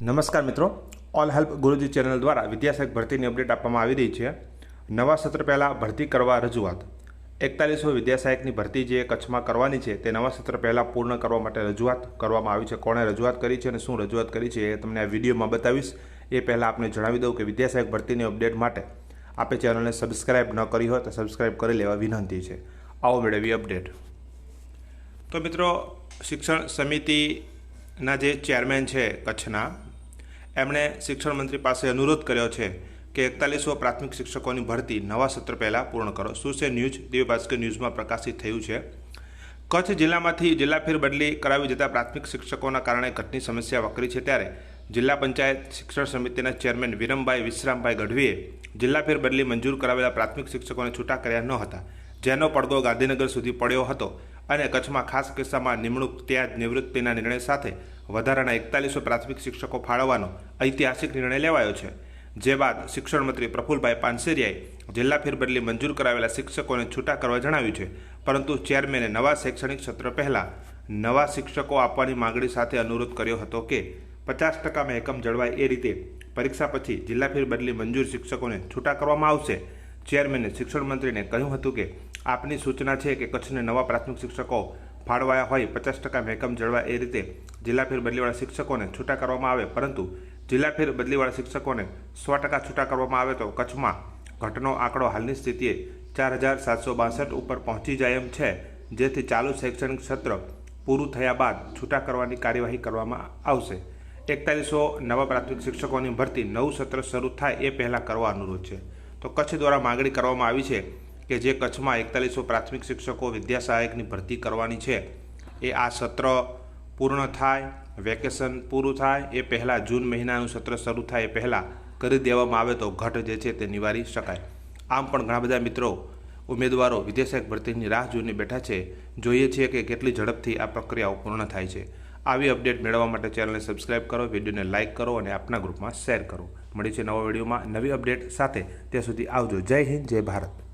નમસ્કાર મિત્રો. All help ગુરુજી channel દ્વારા વિદ્યાસહાયક ભરતીની અપડેટ આપવામાં આવી રહી છે. નવા સત્ર પહેલાં ભરતી કરવા રજૂઆત. એકતાલીસો વિદ્યાસહાયકની ભરતી જે કચ્છમાં કરવાની છે, તે નવા સત્ર પહેલાં પૂર્ણ કરવા માટે રજૂઆત કરવામાં આવી છે. કોણે રજૂઆત કરી છે અને શું રજૂઆત કરી છે એ તમને આ વિડીયોમાં બતાવીશ. એ પહેલાં આપને જણાવી દઉં કે વિદ્યાસહાયક ભરતીની અપડેટ માટે આપે ચેનલને સબસ્ક્રાઇબ ન કરી હોય તો સબસ્ક્રાઇબ કરી લેવા વિનંતી છે. આવો મેળવી અપડેટ. તો મિત્રો, શિક્ષણ સમિતિના જે ચેરમેન છે કચ્છના એમણે શિક્ષણ મંત્રી પાસે અનુરોધ કર્યો છે કે એકતાલીસો પ્રાથમિક શિક્ષકોની ભરતી નવા સત્ર પહેલાં પૂર્ણ કરો. શું છે ન્યૂઝ? દિવ્ય ભાસ્કર ન્યૂઝમાં પ્રકાશિત થયું છે. કચ્છ જિલ્લામાંથી જિલ્લા ફેરબદલી કરાવી જતા પ્રાથમિક શિક્ષકોના કારણે ઘટની સમસ્યા વકરી છે ત્યારે જિલ્લા પંચાયત શિક્ષણ સમિતિના ચેરમેન વિરમભાઈ વિશ્રામભાઈ ગઢવીએ જિલ્લા ફેરબદલી મંજૂર કરાવેલા પ્રાથમિક શિક્ષકોને છૂટા કર્યા ન હતા. જેનો પડઘો ગાંધીનગર સુધી પડ્યો હતો. અને કચ્છમાં ખાસ કિસ્સામાં નિમણૂક ત્યાં જ નિવૃત્તિના નિર્ણય સાથે વધારાના એકતાલીસો પ્રાથમિક શિક્ષકો ફાળવવાનો ઐતિહાસિક નિર્ણય લેવાયો છે. જે બાદ શિક્ષણ મંત્રી પ્રફુલભાઈ પાનસેરિયાએ જિલ્લા ફેરબદલી મંજૂર કરાવેલા શિક્ષકોને છૂટા કરવા જણાવ્યું છે. પરંતુ ચેરમેને નવા શૈક્ષણિક સત્ર પહેલાં નવા શિક્ષકો આપવાની માંગણી સાથે અનુરોધ કર્યો હતો કે પચાસ ટકા મહેકમ જળવાય એ રીતે પરીક્ષા પછી જિલ્લા ફેરબદલી મંજૂર શિક્ષકોને છૂટા કરવામાં આવશે. ચેરમેને શિક્ષણ મંત્રીને કહ્યું હતું કે આપની સૂચના છે કે કચ્છને નવા પ્રાથમિક શિક્ષકો ફાળવાયા હોય પચાસ ટકા મહેકમ જળવાય એ રીતે જિલ્લા ફેર બદલીવાળા શિક્ષકોને છૂટા કરવામાં આવે, પરંતુ જિલ્લા ફેર બદલીવાળા શિક્ષકોને સો ટકા છૂટા કરવામાં આવે તો કચ્છમાં ઘટનો આંકડો હાલની સ્થિતિએ ચાર હજાર સાતસો બાસઠ ઉપર પહોંચી જાય એમ છે, જેથી ચાલુ શૈક્ષણિક સત્ર પૂરું થયા બાદ છૂટા કરવાની કાર્યવાહી કરવામાં આવશે. એકતાલીસો નવા પ્રાથમિક શિક્ષકોની ભરતી નવું સત્ર શરૂ થાય એ પહેલાં કરવા અનુરોધ છે. તો કચ્છ દ્વારા માગણી કરવામાં આવી છે કે જે કચ્છમાં એકતાલીસો પ્રાથમિક શિક્ષકો વિદ્યા સહાયકની ભરતી કરવાની છે, એ આ સત્ર પૂર્ણ થાય, વેકેશન પૂરું થાય, એ પહેલાં જૂન મહિનાનું સત્ર શરૂ થાય એ પહેલાં કરી દેવામાં આવે તો ઘટ જે છે તે નિવારી શકાય. આમ પણ ઘણા બધા મિત્રો, ઉમેદવારો વિદ્યાસહાયક ભરતીની રાહ જોઈને બેઠા છે, જોઈએ છીએ કે કેટલી ઝડપથી આ પ્રક્રિયાઓ પૂર્ણ થાય છે. આવી અપડેટ મેળવવા માટે ચેનલને સબસ્ક્રાઇબ કરો, વિડીયોને લાઇક કરો અને આપના ગ્રુપમાં શેર કરો. મળી છે નવા વિડીયોમાં નવી અપડેટ સાથે. ત્યાં સુધી આવજો. જય હિન્દ, જય ભારત.